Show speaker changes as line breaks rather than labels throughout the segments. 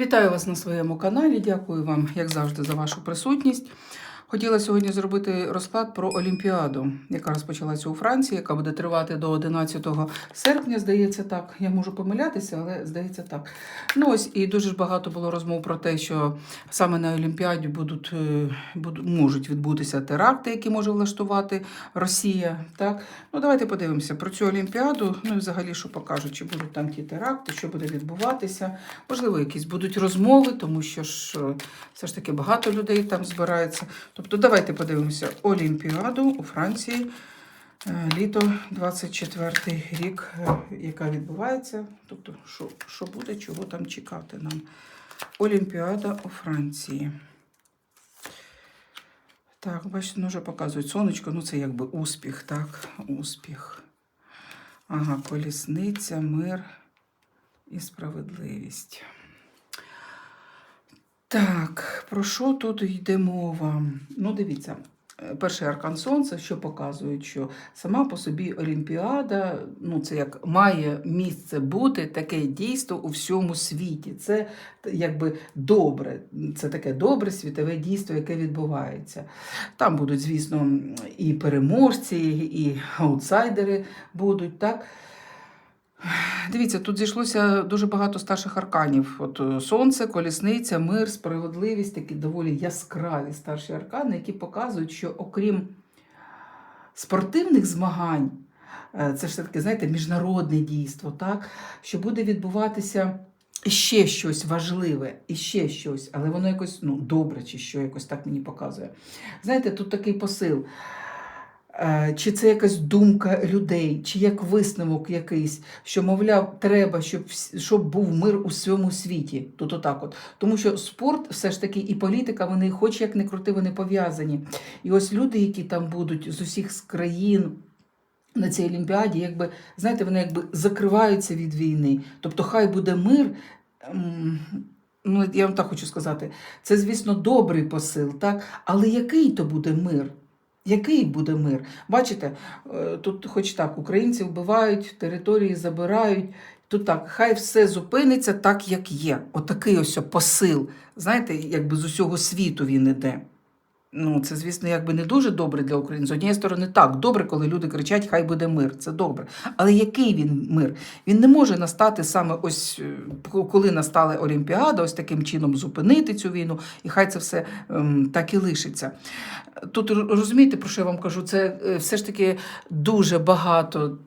Вітаю вас на своєму каналі. Дякую вам, як завжди, за вашу присутність. Хотіла сьогодні зробити розклад про Олімпіаду, яка розпочалася у Франції, яка буде тривати до 11 серпня. Здається, так. Я можу помилятися, але здається так. Ну ось і дуже ж багато було розмов про те, що саме на Олімпіаді будуть, е, будуть можуть відбутися теракти, які може влаштувати Росія. Так, ну давайте подивимося про цю Олімпіаду. Ну і взагалі, що покажуть, чи будуть там ті теракти, що буде відбуватися. Можливо, якісь будуть розмови, тому що ж е, все ж таки багато людей там збирається. Тобто, давайте подивимося Олімпіаду у Франції. е, Літо 24 рік, е, яка відбувається. Тобто, що, що буде, чого там чекати нам. Олімпіада у Франції. Так, бачите, ну вже показують сонечко, ну це якби успіх, так, успіх. Ага, колісниця, мир і справедливість. Так, про що тут йде мова? Ну, дивіться, е, перший аркан сонця, що показує, що сама по собі Олімпіада, ну це як має місце бути таке дійство у всьому світі. Це якби добре, це таке добре світове дійство, яке відбувається. Там будуть, звісно, і переможці, і аутсайдери будуть, так? Дивіться, тут зійшлося дуже багато старших арканів. От е, сонце, колісниця, мир, справедливість, такі доволі яскраві старші аркани, які показують, що окрім спортивних змагань, е, це ж все-таки, знаєте, міжнародне дійство, так? що буде відбуватися ще щось важливе, і ще щось, але воно якось ну, добре, чи що якось так мені показує. Знаєте, тут такий посил. Е, Чи це якась думка людей, чи як висновок якийсь, що, мовляв, треба, щоб, щоб був мир у всьому світі. Тут отак от. Тому що спорт, все ж таки, і політика, вони, хоч як не крути, вони пов'язані. І ось люди, які там будуть з усіх країн. На цій Олімпіаді, якби, знаєте, вони якби закриваються від війни. Тобто, хай буде мир. ем, Ну, я вам так хочу сказати, це, звісно, добрий посил, так? але який то буде мир? Який буде мир? Бачите, е, тут хоч так, українці вбивають, території забирають. Тут так, хай все зупиниться так, як є. Отакий ось посил. Знаєте, якби з усього світу він іде. Ну, це, звісно, якби не дуже добре для України. З однієї сторони, так, добре, коли люди кричать, хай буде мир. Це добре. Але який він мир? Він не може настати саме ось е, коли настала Олімпіада, ось таким чином зупинити цю війну, і хай це все ем, так і лишиться. Тут розумієте, про що я вам кажу? Це е, все ж таки дуже багато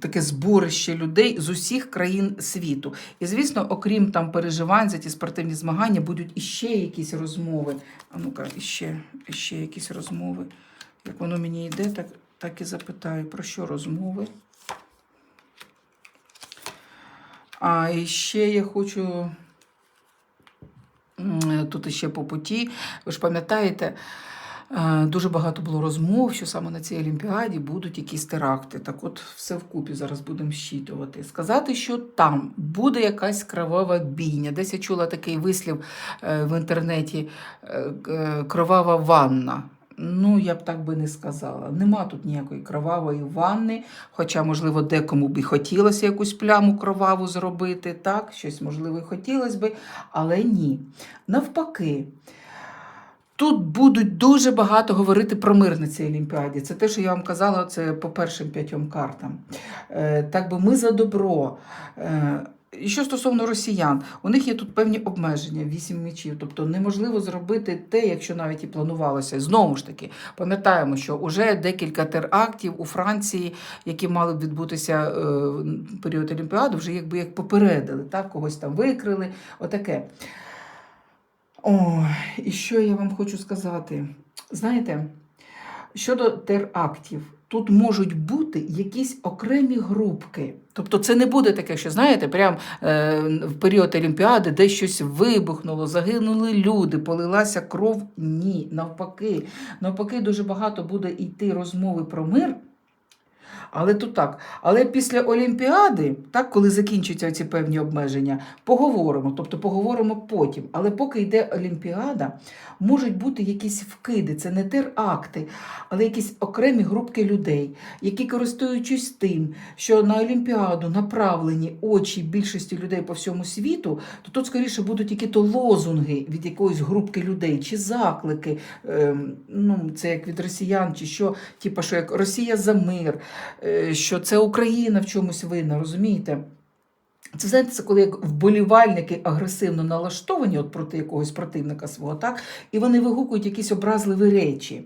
таке зборище людей з усіх країн світу. І, звісно, окрім там переживань за ті спортивні змагання, будуть іще якісь розмови. А ну-ка, іще, іще якісь розмови. Як воно мені йде, так, так і запитаю, про що розмови. А ще я хочу тут ще по путі. Ви ж пам'ятаєте, дуже багато було розмов, що саме на цій Олімпіаді будуть якісь теракти. Так от все вкупі зараз будемо щитувати. Сказати, що там буде якась кровава бійня. Десь я чула такий вислів е, в інтернеті е, е, кровава ванна. Ну, я б так би не сказала. Нема тут ніякої кровавої ванни, хоча, можливо, декому б хотілося якусь пляму кроваву зробити, так, щось, можливо, хотілося би, але ні. Навпаки, тут будуть дуже багато говорити про мир на цій Олімпіаді. Це те, що я вам казала, це по першим п'ятьом картам. Е, так би ми за добро. Е, і що стосовно росіян, у них є тут певні обмеження, вісім мічів. Тобто неможливо зробити те, якщо навіть і планувалося. Знову ж таки, пам'ятаємо, що вже декілька терактів у Франції, які мали б відбутися е, в період Олімпіади, вже якби як попередили, так? когось там викрили. Отаке. О, і що я вам хочу сказати? Знаєте, щодо терактів, тут можуть бути якісь окремі групки. Тобто це не буде таке, що знаєте, прям е, в період Олімпіади де щось вибухнуло, загинули люди, полилася кров. Ні, навпаки. Навпаки, дуже багато буде йти розмови про мир. Але тут так. Але після Олімпіади, так, коли закінчаться ці певні обмеження, поговоримо. Тобто поговоримо потім. Але поки йде Олімпіада, можуть бути якісь вкиди, це не теракти, але якісь окремі групки людей, які користуючись тим, що на Олімпіаду направлені очі більшості людей по всьому світу, то тут скоріше будуть які-то лозунги від якоїсь групки людей чи заклики. ем, ну, це як від росіян, чи що, типу, що як Росія за мир, що це Україна в чомусь винна, розумієте? Це знаєте, це коли як вболівальники агресивно налаштовані от проти якогось противника свого, так? і вони вигукують якісь образливі речі.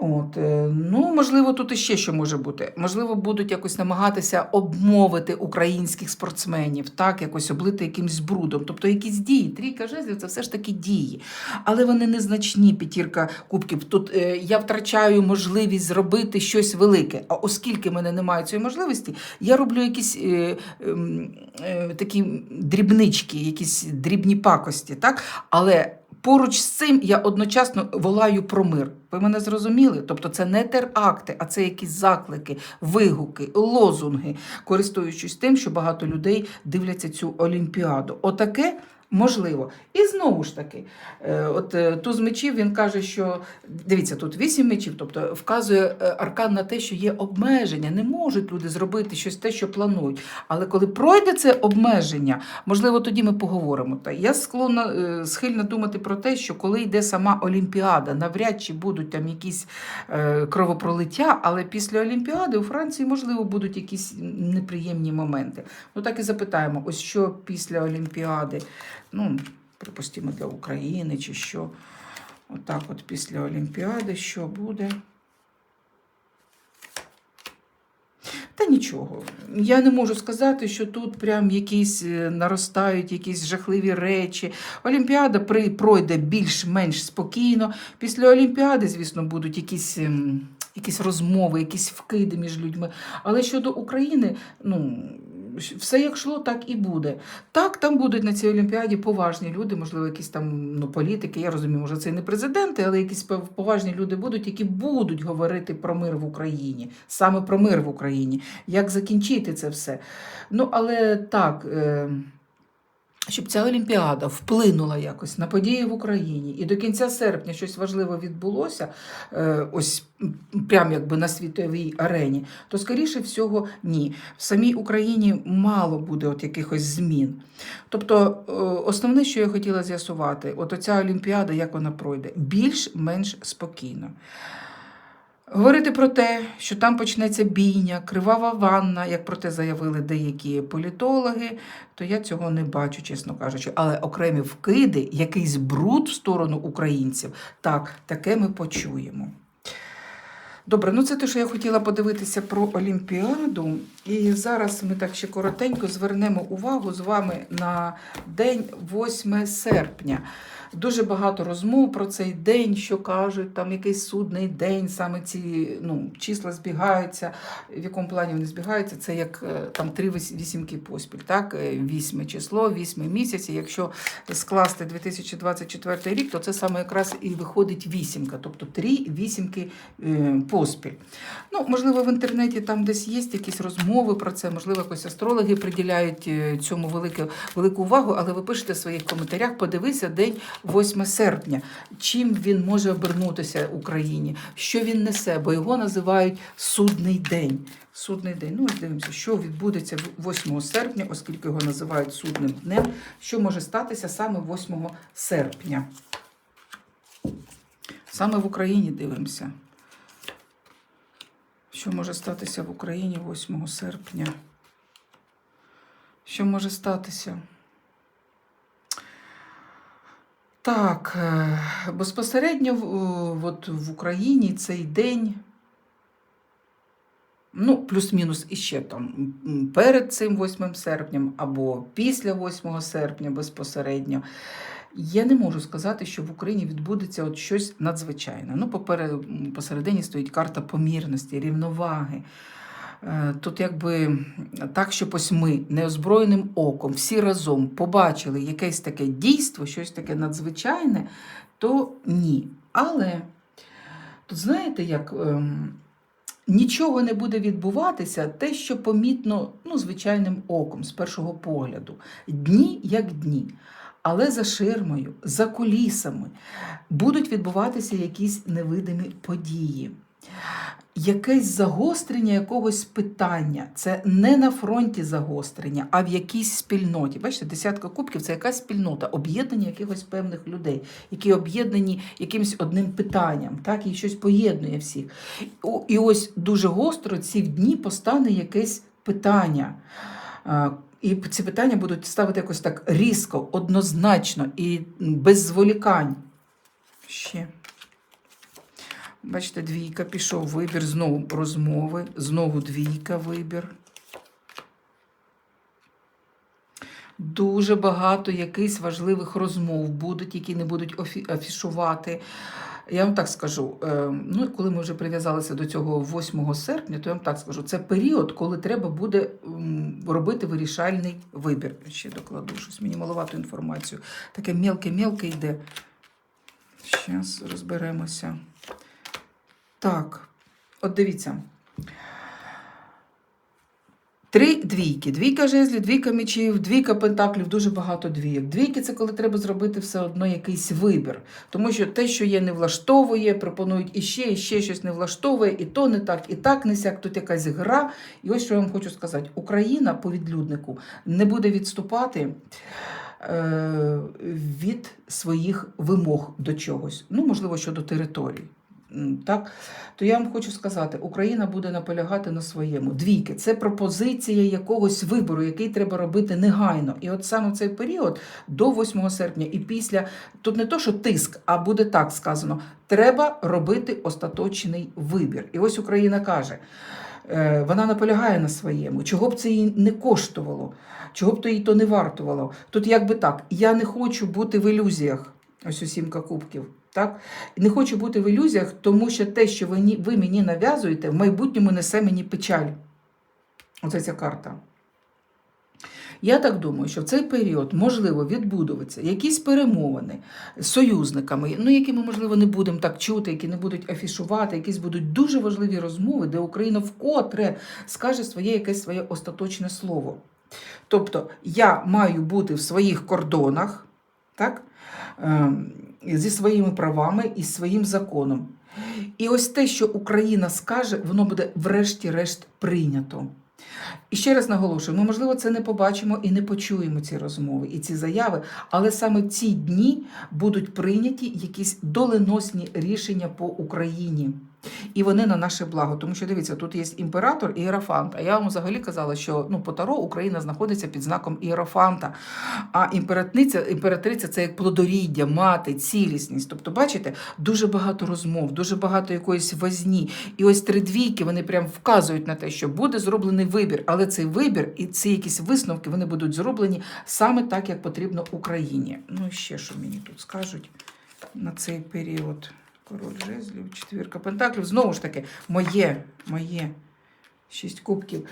От, е, ну, можливо, тут іще що може бути. Можливо, будуть якось намагатися обмовити українських спортсменів, так, якось облити якимсь брудом. Тобто якісь дії. Трійка жезлів це все ж таки дії. Але вони незначні, п'ятірка кубків. Тут е, я втрачаю можливість зробити щось велике. А оскільки в мене немає цієї можливості, я роблю якісь е, ем, е, такі дрібнички, якісь дрібні пакості. Так? Але Поруч з цим я одночасно волаю про мир. Ви мене зрозуміли? Тобто це не теракти, а це якісь заклики, вигуки, лозунги, користуючись тим, що багато людей дивляться цю олімпіаду. Отаке можливо. І знову ж таки, е, от е, туз мечів він каже, що дивіться, тут вісім мечів, тобто вказує е, аркан на те, що є обмеження. Не можуть люди зробити щось те, що планують. Але коли пройде це обмеження, можливо, тоді ми поговоримо. Та я склонна схильна думати про те, що коли йде сама Олімпіада, навряд чи будуть там якісь кровопролиття, але після Олімпіади у Франції, можливо, будуть якісь неприємні моменти. Ну так і запитаємо, ось що після Олімпіади, ну, припустимо, для України чи що. Отак, от після Олімпіади, що буде? Та нічого. Я не можу сказати, що тут прям якісь е, наростають якісь жахливі речі. Олімпіада пройде більш-менш спокійно. Після Олімпіади, звісно, будуть якісь. ем, Якісь розмови, якісь вкиди між людьми. Але щодо України, ну все як йшло, так і буде. Так, там будуть на цій Олімпіаді поважні люди, можливо, якісь там ну, політики. Я розумію, може, це і не президенти, але якісь поважні люди будуть, які будуть говорити про мир в Україні, саме про мир в Україні, як закінчити це все. Ну, але так. Е- щоб ця Олімпіада вплинула якось на події в Україні, і до кінця серпня щось важливе відбулося, е, ось м, прям якби на світовій арені, то скоріше всього ні. В самій Україні мало буде от якихось змін. Тобто, е, основне, що я хотіла з'ясувати, от оця Олімпіада, як вона пройде, більш-менш спокійно. Говорити про те, що там почнеться бійня, кривава ванна, як про те заявили деякі політологи, то я цього не бачу, чесно кажучи. Але окремі вкиди, якийсь бруд в сторону українців, так, таке ми почуємо. Добре, ну це те, що я хотіла подивитися про Олімпіаду. І зараз ми так ще коротенько звернемо увагу з вами на день 8 серпня. Дуже багато розмов про цей день, що кажуть, там якийсь судний день, саме ці ну, числа збігаються. В якому плані вони збігаються? Це як е, там три вісімки поспіль, так? Е, Вісьме число, вісьме місяць. Якщо скласти 2024 рік, то це саме якраз і виходить вісімка, тобто три вісімки е, поспіль. Ну, можливо, в інтернеті там десь є якісь розмови про це, можливо, якось астрологи приділяють цьому велику, велику увагу, але ви пишете в своїх коментарях, подивися день 8 серпня. Чим він може обернутися Україні? Що він несе? Бо його називають судний день. Судний день. Ну, дивимося, що відбудеться 8 серпня, оскільки його називають судним днем. Що може статися саме 8 серпня? Саме в Україні дивимося. Що може статися в Україні 8 серпня? Що може статися? Так, е, безпосередньо в- от в Україні цей день, ну, плюс-мінус іще там перед цим 8 серпням або після 8 серпня безпосередньо. Я не можу сказати, що в Україні відбудеться от щось надзвичайне. Ну, посередині стоїть карта помірності, рівноваги. Е, Тут якби так, щоб ми неозброєним оком всі разом побачили якесь таке дійство, щось таке надзвичайне, то ні. Але тут знаєте, як ем, нічого не буде відбуватися, те, що помітно ну, звичайним оком, з першого погляду. Дні як дні. Але за ширмою, за кулісами будуть відбуватися якісь невидимі події. Якесь загострення якогось питання. Це не на фронті загострення, а в якійсь спільноті. Бачите, десятка кубків це якась спільнота, об'єднання якихось певних людей, які об'єднані якимось одним питанням, так, і щось поєднує всіх. І ось дуже гостро ці дні постане якесь питання. І ці питання будуть ставити якось так різко, однозначно і без зволікань. Ще. Бачите, двійка пішов вибір, знову розмови, знову двійка вибір. Дуже багато якихось важливих розмов будуть, які не будуть афішувати. Я вам так скажу, е, ну, коли ми вже прив'язалися до цього 8 серпня, то я вам так скажу, це період, коли треба буде робити вирішальний вибір. Ще докладу щось, мені маловато інформацію. Таке мелке-мелке йде. Зараз розберемося. Так, от дивіться. Три двійки. Двійка жезлів, двійка мечів, двійка пентаклів, дуже багато двійок. Двійки це коли треба зробити все одно якийсь вибір. Тому що те, що є, не влаштовує, пропонують іще, іще щось не влаштовує, і то не так, і так не сяк, тут якась гра. І ось що я вам хочу сказати: Україна по відлюднику не буде відступати. е, Від своїх вимог до чогось, ну можливо, щодо територій. Так, то я вам хочу сказати, Україна буде наполягати на своєму. Двійки це пропозиція якогось вибору, який треба робити негайно. І от саме в цей період до 8 серпня і після тут не то, що тиск, а буде так сказано: треба робити остаточний вибір. І ось Україна каже. е, Вона наполягає на своєму, чого б це їй не коштувало, чого б то їй то не вартувало. Тут якби так, я не хочу бути в ілюзіях. Ось у сімка кубків. Так? Не хочу бути в ілюзіях, тому що те, що ви, ви мені нав'язуєте, в майбутньому несе мені печаль. Оце ця карта. Я так думаю, що в цей період можливо відбудуватися якісь перемовини з союзниками, ну які ми, можливо, не будемо так чути, які не будуть афішувати, якісь будуть дуже важливі розмови, де Україна вкотре скаже своє якесь своє остаточне слово. Тобто я маю бути в своїх кордонах, так? Зі своїми правами і своїм законом. І ось те, що Україна скаже, воно буде врешті-решт прийнято. І ще раз наголошую, ми, можливо, це не побачимо і не почуємо ці розмови і ці заяви, але саме в ці дні будуть прийняті якісь доленосні рішення по Україні. І вони на наше благо. Тому що дивіться, тут є імператор і іерофант. А я вам взагалі казала, що ну, по Таро Україна знаходиться під знаком іерофанта. А імператриця, імператриця це як плодоріддя, мати, цілісність. Тобто, бачите, дуже багато розмов, дуже багато якоїсь возні. І ось три двійки вони прям вказують на те, що буде зроблений вибір. Але цей вибір і ці якісь висновки вони будуть зроблені саме так, як потрібно Україні. Ну і ще що мені тут скажуть на цей період. Король жезлів, четвірка пентаклів. Знову ж таки, моє, моє. Шість кубків.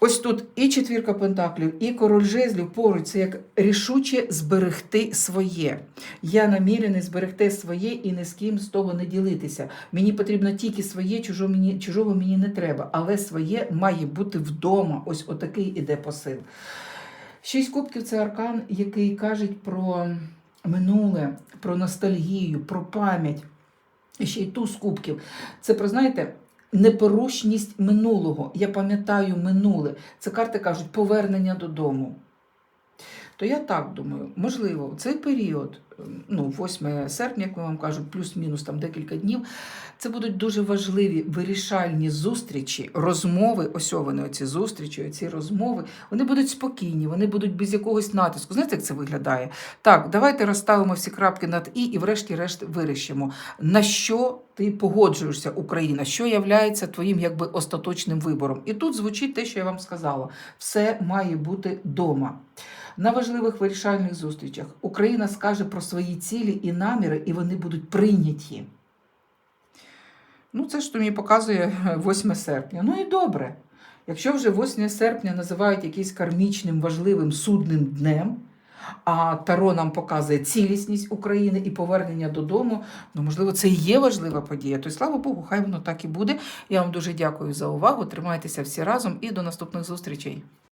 Ось тут і четвірка пентаклів, і король жезлів поруч це як рішуче зберегти своє. Я намірений зберегти своє і ні з ким з того не ділитися. Мені потрібно тільки своє, чужого мені, чужого мені не треба, але своє має бути вдома. Ось отакий іде посил. Шість кубків це аркан, який каже про минуле, про ностальгію, про пам'ять. Ще й ту з кубків. Це про, знаєте, непорушність минулого. Я пам'ятаю минуле. Це карти кажуть повернення додому. То я так думаю, можливо, в цей період, ну, 8 серпня, як я вам кажу, плюс-мінус там декілька днів, це будуть дуже важливі вирішальні зустрічі, розмови. Ось вони, оці зустрічі, оці розмови. Вони будуть спокійні, вони будуть без якогось натиску. Знаєте, як це виглядає? Так, давайте розставимо всі крапки над і, і врешті-решт вирішимо, на що ти погоджуєшся, Україна, що являється твоїм якби остаточним вибором. І тут звучить те, що я вам сказала: все має бути дома. На важливих вирішальних зустрічах Україна скаже про свої цілі і наміри, і вони будуть прийняті. Ну, це ж то мені показує 8 серпня. Ну і добре. Якщо вже 8 серпня називають якийсь кармічним важливим судним днем, а Таро нам показує цілісність України і повернення додому. Ну, можливо, це і є важлива подія. То й слава Богу, хай воно так і буде. Я вам дуже дякую за увагу. Тримайтеся всі разом і до наступних зустрічей.